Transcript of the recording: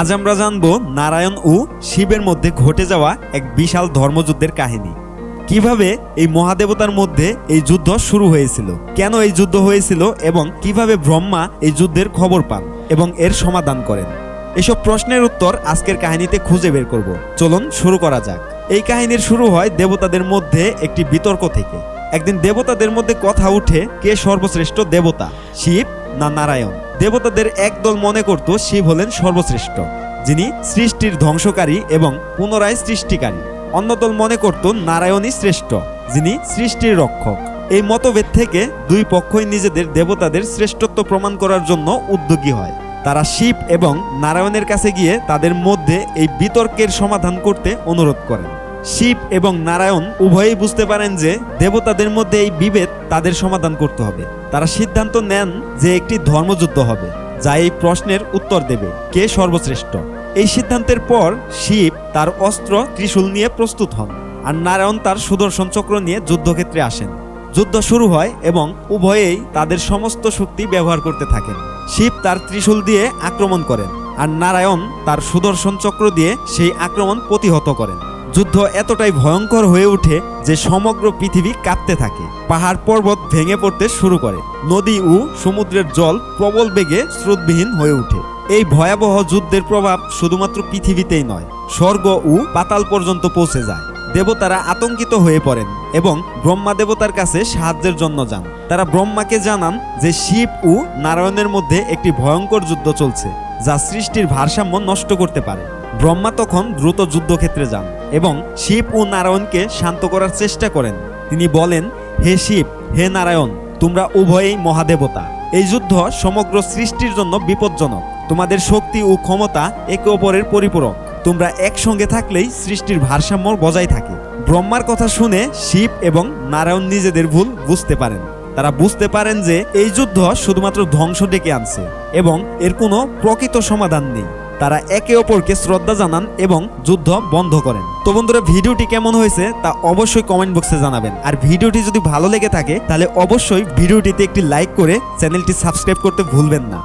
আজ আমরা জানব নারায়ণ ও শিবের মধ্যে ঘটে যাওয়া এক বিশাল ধর্মযুদ্ধের কাহিনী। কীভাবে এই মহাদেবতার মধ্যে এই যুদ্ধ শুরু হয়েছিল, কেন এই যুদ্ধ হয়েছিল এবং কীভাবে ব্রহ্মা এই যুদ্ধের খবর পান এবং এর সমাধান করেন। এসব প্রশ্নের উত্তর আজকের কাহিনীতে খুঁজে বের করব। চলুন শুরু করা যাক। এই কাহিনীর শুরু হয় দেবতাদের মধ্যে একটি বিতর্ক থেকে। একদিন দেবতাদের মধ্যে কথা উঠে, কে সর্বশ্রেষ্ঠ দেবতা? শিব না নারায়ণ। দেবতাদের একদল মনে করত শিব হলেন সর্বশ্রেষ্ঠ, যিনি সৃষ্টির ধ্বংসকারী এবং পুনরায় সৃষ্টিকারী। অন্যদল মনে করত নারায়ণই শ্রেষ্ঠ, যিনি সৃষ্টির রক্ষক। এই মতভেদ থেকে দুই পক্ষই নিজেদের দেবতাদের শ্রেষ্ঠত্ব প্রমাণ করার জন্য উদ্যোগী হয়। তারা শিব এবং নারায়ণের কাছে গিয়ে তাদের মধ্যে এই বিতর্কের সমাধান করতে অনুরোধ করেন। শিব এবং নারায়ণ উভয়েই বুঝতে পারেন যে দেবতাদের মধ্যে এই বিভেদ তাদের সমাধান করতে হবে। তারা সিদ্ধান্ত নেন যে একটি ধর্মযুদ্ধ হবে, যা এই প্রশ্নের উত্তর দেবে, কে সর্বশ্রেষ্ঠ। এই সিদ্ধান্তের পর শিব তার অস্ত্র, ত্রিশূল নিয়ে প্রস্তুত হন, আর নারায়ণ তার সুদর্শন চক্র নিয়ে যুদ্ধক্ষেত্রে আসেন। যুদ্ধ শুরু হয় এবং উভয়েই তাদের সমস্ত শক্তি ব্যবহার করতে থাকেন। শিব তার ত্রিশূল দিয়ে আক্রমণ করেন, আর নারায়ণ তার সুদর্শন চক্র দিয়ে সেই আক্রমণ প্রতিহত করেন। যুদ্ধ এতটাই ভয়ঙ্কর হয়ে ওঠে যে সমগ্র পৃথিবী কাঁপতে থাকে। পাহাড় পর্বত ভেঙে পড়তে শুরু করে। নদী ও সমুদ্রের জল প্রবল বেগে স্রোতবিহীন হয়ে ওঠে। এই ভয়াবহ যুদ্ধের প্রভাব শুধুমাত্র পৃথিবীতেই নয়, স্বর্গ ও পাতাল পর্যন্ত পৌঁছে যায়। দেবতারা আতঙ্কিত হয়ে পড়েন এবং ব্রহ্মা দেবতার কাছে সাহায্যের জন্য যান। তারা ব্রহ্মাকে জানান যে শিব ও নারায়ণের মধ্যে একটি ভয়ঙ্কর যুদ্ধ চলছে, যা সৃষ্টির ভারসাম্য নষ্ট করতে পারে। ব্রহ্মা তখন দ্রুত যুদ্ধক্ষেত্রে যান। এবং শিব ও নারায়ণকে শান্ত করার চেষ্টা করেন। তিনি বলেন, হে শিব, হে নারায়ণ, তোমরা উভয়েই মহাদেবতা। এই যুদ্ধ সমগ্র সৃষ্টির জন্য বিপজ্জনক। তোমাদের শক্তি ও ক্ষমতা একে অপরের পরিপূরক। তোমরা একসঙ্গে থাকলেই সৃষ্টির ভারসাম্য বজায় থাকে। ব্রহ্মার কথা শুনে শিব এবং নারায়ণ নিজেদের ভুল বুঝতে পারেন। তারা বুঝতে পারেন যে, এই যুদ্ধ শুধুমাত্র ধ্বংস ডেকে আনছে এবং এর কোনো প্রকৃত সমাধান নেই। তারা একে অপরকে শ্রদ্ধা জানান এবং যুদ্ধ বন্ধ করেন। তো বন্ধুরা, ভিডিওটি কেমন হয়েছে তা অবশ্যই কমেন্ট বক্সে জানাবেন। আর ভিডিওটি যদি ভালো লেগে থাকে, তাহলে অবশ্যই ভিডিওটিতে একটি লাইক করে চ্যানেলটি সাবস্ক্রাইব করতে ভুলবেন না।